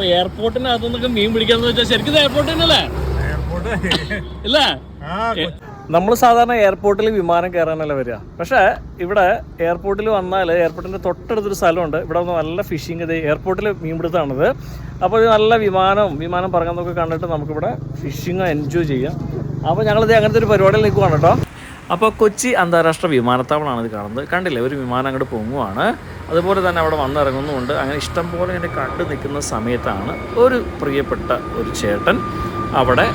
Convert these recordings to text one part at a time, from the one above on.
അപ്പൊ എയർപോർട്ടിനകത്തു നിന്നൊക്കെ മീൻ പിടിക്കാന്ന് വെച്ചാൽ ശരിക്കും എയർപോർട്ട് തന്നെയല്ലേ? ഇല്ല? നമ്മൾ സാധാരണ എയർപോർട്ടിൽ വിമാനം കയറാനല്ല വരിക. പക്ഷേ ഇവിടെ എയർപോർട്ടിൽ വന്നാൽ എയർപോർട്ടിന്റെ തൊട്ടടുത്തൊരു സ്ഥലമുണ്ട്. ഇവിടെ വന്ന് നല്ല ഫിഷിങ് ഇത് എയർപോർട്ടിൽ മീൻപിടുത്താണിത് അപ്പോൾ ഇത് നല്ല വിമാനം വിമാനം പറങ്ങുന്നതൊക്കെ കണ്ടിട്ട് നമുക്കിവിടെ ഫിഷിങ് എൻജോയ് ചെയ്യാം. അപ്പോൾ ഞങ്ങളിത് അങ്ങനത്തെ ഒരു പരിപാടിയിൽ നിൽക്കുവാണ് കേട്ടോ. അപ്പോൾ കൊച്ചി അന്താരാഷ്ട്ര വിമാനത്താവളമാണ് ഇത് കാണുന്നത്. കണ്ടില്ലേ ഒരു വിമാനം അങ്ങോട്ട് പൊങ്ങുവാണ്. അതുപോലെ തന്നെ അവിടെ വന്നിറങ്ങുന്നുമുണ്ട്. അങ്ങനെ ഇഷ്ടം പോലെ ഇങ്ങനെ കണ്ടു നിൽക്കുന്ന സമയത്താണ് ഒരു പ്രിയപ്പെട്ട ഒരു ചേട്ടൻ അവിടെ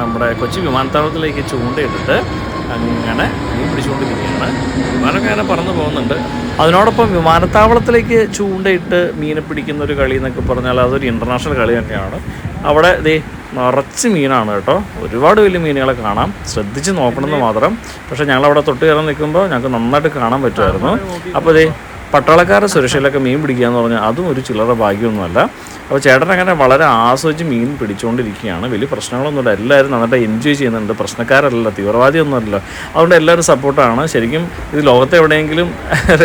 നമ്മുടെ കൊച്ചി വിമാനത്താവളത്തിലേക്ക് ചൂണ്ടയിട്ടിട്ട് അങ്ങനെ മീൻ പിടിച്ചുകൊണ്ടിരിക്കുകയാണ്. വിമാനമൊക്കെ അങ്ങനെ പറന്നു പോകുന്നുണ്ട്. അതിനോടൊപ്പം വിമാനത്താവളത്തിലേക്ക് ചൂണ്ടയിട്ട് മീനെ പിടിക്കുന്ന ഒരു കളി എന്നൊക്കെ പറഞ്ഞാൽ അതൊരു ഇന്റർനാഷണൽ കളി തന്നെയാണ്. അവിടെ ദേ നിറച്ച് മീനാണ് കേട്ടോ. ഒരുപാട് വലിയ മീനുകളെ കാണാം. ശ്രദ്ധിച്ച് നോക്കണമെന്ന് മാത്രം. പക്ഷേ ഞങ്ങളവിടെ തൊട്ട് കയറാൻ നിൽക്കുമ്പോൾ ഞങ്ങൾക്ക് നന്നായിട്ട് കാണാൻ പറ്റുമായിരുന്നു. അപ്പോൾ ദേ പട്ടാളക്കാരുടെ സുരക്ഷയിലൊക്കെ മീൻ പിടിക്കുക എന്ന് പറഞ്ഞാൽ അതും ഒരു ചില്ലറ ഭാഗ്യമൊന്നുമല്ല. അപ്പോൾ ചേട്ടൻ അങ്ങനെ വളരെ ആസ്വദിച്ച് മീൻ പിടിച്ചുകൊണ്ടിരിക്കുകയാണ് വലിയ പ്രശ്നങ്ങളൊന്നുമില്ല എല്ലാവരും നന്നായിട്ട് എൻജോയ് ചെയ്യുന്നുണ്ട്. പ്രശ്നക്കാരല്ല തീവ്രവാദിയൊന്നുമല്ല. അതുകൊണ്ട് എല്ലാവരും സപ്പോർട്ടാണ് ശരിക്കും ഇത് ലോകത്തെ എവിടെയെങ്കിലും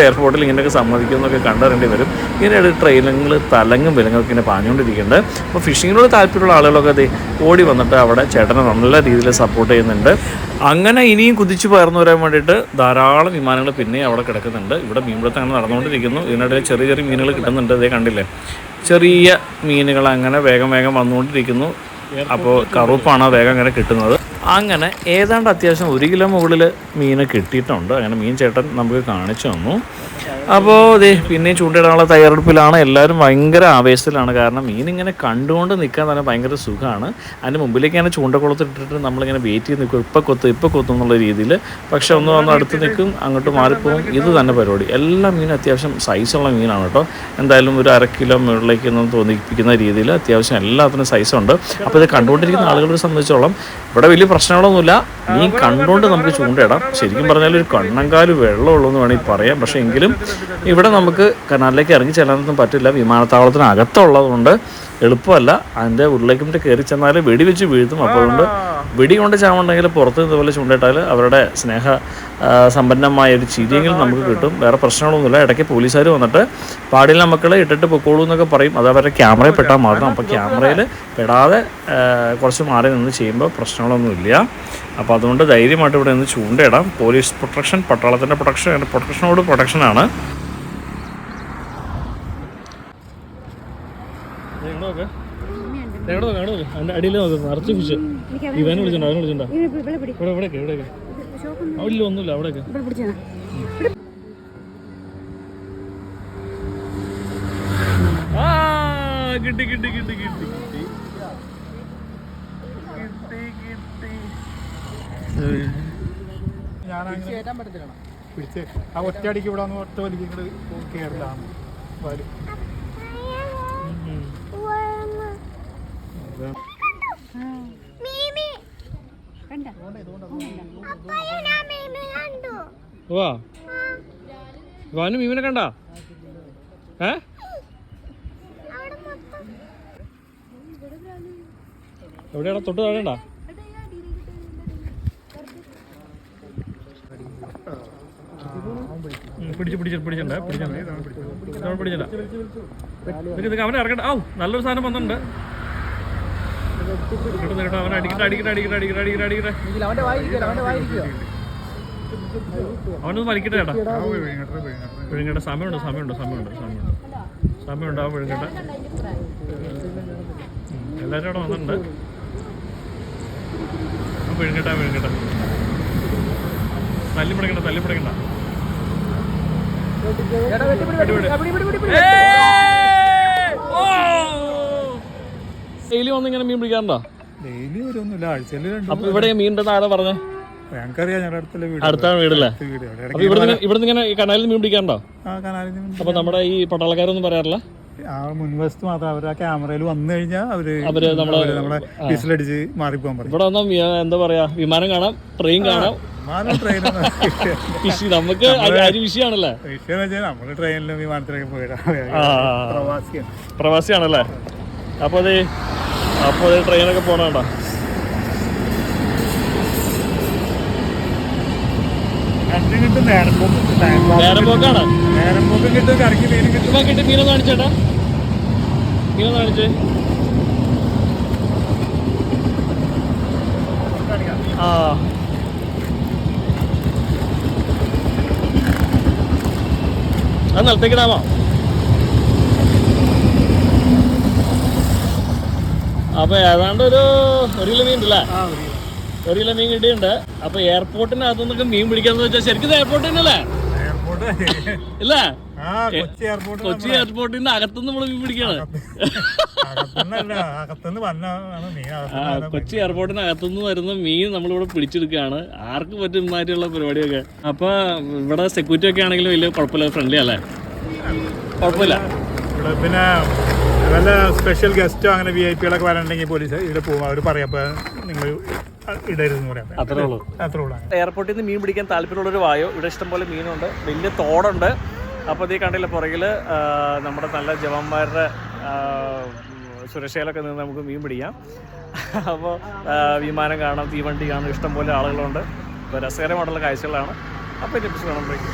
എയർപോർട്ടിൽ ഇങ്ങനെയൊക്കെ സമ്മതിക്കുമെന്നൊക്കെ കണ്ടറിയേണ്ടി വരും. ഇങ്ങനെയാണ് ട്രെയിനിങ്ങൾ തലങ്ങും വിലങ്ങൊക്കെ ഇങ്ങനെ പാഞ്ഞുകൊണ്ടിരിക്കുന്നുണ്ട്. അപ്പോൾ ഫിഷിങ്ങിനോട് താല്പര്യമുള്ള ആളുകളൊക്കെ അത് ഓടി വന്നിട്ട് അവിടെ ചേട്ടനെ നല്ല രീതിയിൽ സപ്പോർട്ട് ചെയ്യുന്നുണ്ട്. അങ്ങനെ ഇനിയും കുതിച്ചു പകർന്നു വരാൻ വേണ്ടിയിട്ട് ധാരാളം വിമാനങ്ങൾ പിന്നെ അവിടെ കിടക്കുന്നുണ്ട്. ഇവിടെ മീൻപിടുത്തം അങ്ങനെ നടന്നുകൊണ്ടിരിക്കുന്നു. ഇതിനിടയിൽ ചെറിയ ചെറിയ മീനുകൾ കിട്ടുന്നുണ്ട്. ഇതേ കണ്ടില്ലേ? ചെറിയ മീനുകൾ അങ്ങനെ വേഗം വേഗം വന്നുകൊണ്ടിരിക്കുന്നു. അപ്പോൾ കറുപ്പാണ് വേഗം അങ്ങനെ കിട്ടുന്നത്. അങ്ങനെ ഏതാണ്ട് അത്യാവശ്യം ഒരു കിലോ മുകളിൽ മീനെ കിട്ടിയിട്ടുണ്ട്. അങ്ങനെ മീൻ ചേട്ടൻ നമുക്ക് കാണിച്ചു തന്നു. അപ്പോൾ ഇതേ പിന്നെയും ചൂണ്ടയിടാനുള്ള തയ്യാറെടുപ്പിലാണ്. എല്ലാവരും ഭയങ്കര ആവേശത്തിലാണ്. കാരണം മീൻ ഇങ്ങനെ കണ്ടുകൊണ്ട് നിൽക്കാൻ തന്നെ ഭയങ്കര സുഖമാണ്. അതിന് മുമ്പിലേക്ക് ഇങ്ങനെ ചൂണ്ടക്കുളത്തിട്ടിട്ട് നമ്മളിങ്ങനെ വെയിറ്റ് ചെയ്ത് നിൽക്കും. ഇപ്പം കൊത്തും ഇപ്പം കൊത്തും എന്നുള്ള രീതിയിൽ. പക്ഷെ ഒന്ന് വന്ന് അടുത്ത് നിൽക്കും അങ്ങോട്ട് മാറിപ്പോകും ഇത് തന്നെ പരിപാടി. എല്ലാ മീനും അത്യാവശ്യം സൈസുള്ള മീനാണ് കേട്ടോ. എന്തായാലും ഒരു അര കിലോ മുകളിലേക്ക് ഒന്നും തോന്നിപ്പിക്കുന്ന രീതിയിൽ അത്യാവശ്യം എല്ലാത്തിനും സൈസുണ്ട്. അപ്പോൾ ഇത് കണ്ടുകൊണ്ടിരിക്കുന്ന ആളുകളെ സംബന്ധിച്ചോളം ഇവിടെ വലിയ പ്രശ്നങ്ങളൊന്നുമില്ല. മീൻ കണ്ടുകൊണ്ട് നമുക്ക് ചൂണ്ടയിടാം. ശരിക്കും പറഞ്ഞാൽ ഒരു കണ്ണങ്കാൽ വെള്ളമുള്ളൂ എന്ന് വേണമെങ്കിൽ പറയാം. പക്ഷേ എങ്കിലും ഇവിടെ നമുക്ക് കനാലിലേക്ക് ഇറങ്ങി ചെല്ലാനൊന്നും പറ്റില്ല. വിമാനത്താവളത്തിന് അകത്തുള്ളതുകൊണ്ട് എളുപ്പമല്ല. അതിന്റെ ഉള്ളിലേക്ക് മറ്റേ കയറി ചെന്നാൽ വെടിവെച്ച് വീഴ്ത്തും അപ്പോൾ അതുകൊണ്ട് വെടി കൊണ്ട് ചാവുണ്ടെങ്കിൽ പുറത്ത് ഇതുപോലെ ചൂണ്ടിട്ടാൽ അവരുടെ സ്നേഹ സമ്പന്നമായ ഒരു ചിരിയെങ്കിലും നമുക്ക് കിട്ടും. വേറെ പ്രശ്നങ്ങളൊന്നുമില്ല. ഇടയ്ക്ക് പോലീസുകാർ വന്നിട്ട് പാടില്ല മക്കളെ ഇട്ടിട്ട് പൊക്കോളൂ എന്നൊക്കെ പറയും. അത് അവരുടെ ക്യാമറയിൽ പെട്ടാൽ മാറണം അപ്പോൾ ക്യാമറയിൽ പെടാതെ കുറച്ച് മാറി നിന്ന് ചെയ്യുമ്പോൾ പ്രശ്നങ്ങളൊന്നുമില്ല അപ്പോൾ അതുകൊണ്ട് ധൈര്യമായിട്ട് ഇവിടെ നിന്ന് ചൂണ്ടയിടാം. പോലീസ് പ്രൊട്ടക്ഷൻ പട്ടാളത്തിന്റെ പ്രൊട്ടക്ഷൻ പ്രൊട്ടക്ഷനോട് പ്രൊട്ടക്ഷനാണ്. അടിയിൽ നോക്ക് നിറച്ച് ഫിഷ് ഇവനെ വിളിച്ചിട്ടുണ്ടോ? അവനെ വിളിച്ചിട്ടുണ്ടോ? ഇവിടെ ഇവിടെയൊക്കെ ഇവിടെയൊക്കെ അവിടെ ഒന്നുമില്ല അവിടെയൊക്കെ ആ കിട്ടി കിട്ടി കിട്ടി കിട്ടി. കിട്ടി കിട്ടി കിട്ടി. ഞാനങ്ങനെ പിടിച്ച്. ആ ഒറ്റയടിക്ക് ഇവിടെ വന്ന് ഒറ്റ വലിക്കുന്നത് കേരളമാണ് വരും. വാ വാനു മീമിനെ കണ്ട? ഏ? എവിടെയാടാ? തൊട്ട് താഴേണ്ട പിടിച്ച് പിടിച്ച് പിടിച്ചിട്ടുണ്ട് പിടിച്ചിട്ടുണ്ട് നിക്ക് അവനെ ഇറക്കണ്ട ഔ നല്ലൊരു സാധനം വന്നിട്ടുണ്ട്. അവനൊന്ന് വലിക്കട്ടെ ചേട്ടാ. വിഴുങ്ങട്ടെ സമയമുണ്ട് സമയമുണ്ട് സമയമുണ്ട് സമയമുണ്ട്. സമയമുണ്ട് ആ വിഴുങ്ങട്ടെ. എല്ലാവരും അവിടെ വന്നിട്ടുണ്ട്. ആ വിഴുങ്ങട്ടെ വിഴുങ്ങട്ടെ. തല്ലി പിടിക്കണ്ട തല്ലി പിടിക്കണ്ട ഡെയിലി വന്ന് ഇങ്ങനെ മീൻ പിടിക്കാറുണ്ടോ? ഡെയിലി വരുമൊന്നുമില്ല ആഴ്ചയിൽ രണ്ട് അപ്പൊ ഇവിടെ മീൻ ഉണ്ടെന്ന് ആരാ പറഞ്ഞേ. ഞങ്ങൾക്കറിയാം ഞങ്ങളുടെ അടുത്തുള്ള വീട്. അടുത്താണ് വീടല്ലേ? അടുത്ത വീട്. അവിടെ അപ്പൊ ഇവിടുന്ന് ഇവിടുന്ന് ഇങ്ങനെ ഈ കനാലിൽ മീൻ പിടിക്കാറുണ്ടോ? ആ കനാലിൽ അപ്പൊ നമ്മുടെ ഈ പട്ടാളക്കാരൊന്നും പറയാറില്ല? ആ മുൻവശത്ത് മാത്രം അവർ ആ ക്യാമറയിൽ വന്നു കഴിഞ്ഞാൽ അവർ അവർ നമ്മളെ- നമ്മളെ വിസിലടിച്ച് മാറിപ്പോകാൻ പറയും. ഇവിടെ ഒന്നും എന്താ പറയാ വിമാനം കാണാം ട്രെയിൻ കാണാം. നമുക്ക് വിഷയമാണല്ലേ അരി വിഷയാണല്ലേ? വിഷയം വെച്ചാൽ നമ്മൾ ട്രെയിനിലും വിമാനത്തിലൊക്കെ പോയിടാം ആ. പ്രവാസിയാണല്ലേ? അപ്പൊ അത് അപ്പോൾ ട്രെയിനൊക്കെ കിട്ടും. കറക്കി കിട്ടും കിട്ടി മീനൊന്നും കാണിച്ചേട്ടാ ഇങ്ങനെ കാണിച്ചേ? ആ. അത് നിലത്തേക്കിടാമോ അപ്പൊ ഏതാണ്ട് ഒരു ഒരു കിലോ മീൻ ഉണ്ടല്ലേ ഒരു കിലോ മീൻ കിട്ടിയിട്ടുണ്ട്. അപ്പൊ എയർപോർട്ടിനകത്തു നിന്നൊക്കെ മീൻ പിടിക്കാന്ന് വെച്ചാൽ ശരിക്കും എയർപോർട്ട്. തന്നെയല്ലേ ഇല്ല കൊച്ചി എയർപോർട്ടിന്റെ കൊച്ചി എയർപോർട്ടിൽ നിന്ന് അകത്തുനിന്ന് നമ്മൾ മീൻ പിടിക്കാണ്. കൊച്ചി എയർപോർട്ടിന് അകത്തുനിന്ന് വരുന്ന മീൻ നമ്മളിവിടെ പിടിച്ചെടുക്കുകയാണ്. ആർക്ക് പറ്റും മാറ്റിയുള്ള പരിപാടിയൊക്കെ. അപ്പൊ ഇവിടെ സെക്യൂരിറ്റി ഒക്കെ ആണെങ്കിലും വലിയ കുഴപ്പമില്ല ഫ്രണ്ട്ലി അല്ലേ? കുഴപ്പമില്ല. ഇവിടെ പിന്നെ വല്ല സ്പെഷ്യൽ ഗസ്റ്റോ അങ്ങനെ വി ഐ പികളൊക്കെ വരണ്ടെങ്കിൽ പോലീസ് ഇവിടെ പോകും അവർ പറയാം. നിങ്ങൾ ഇടരുതെന്ന് പറയാം. അത്രേ ഉള്ളൂ. അത്രേ ഉള്ളൂ. എയർപോർട്ടിൽ നിന്ന് മീൻ പിടിക്കാൻ താല്പര്യമുള്ളൊരു വായോ? ഇവിടെ ഇഷ്ടംപോലെ മീനുണ്ട്. വലിയ തോടുണ്ട്. അപ്പോൾ ഈ കണ്ടില്ല പുറകിൽ നമ്മുടെ നല്ല ജവാന്മാരുടെ സുരക്ഷയിലൊക്കെ നിന്ന് നമുക്ക് മീൻ പിടിക്കാം. അപ്പോൾ വിമാനം കാണാം തീവണ്ടി കാണാം ഇഷ്ടംപോലെ ആളുകളുണ്ട്. അപ്പോൾ രസകരമായിട്ടുള്ള കാഴ്ചകളാണ്. അപ്പോൾ ടിപ്സ് കാണുമ്പോഴേക്കും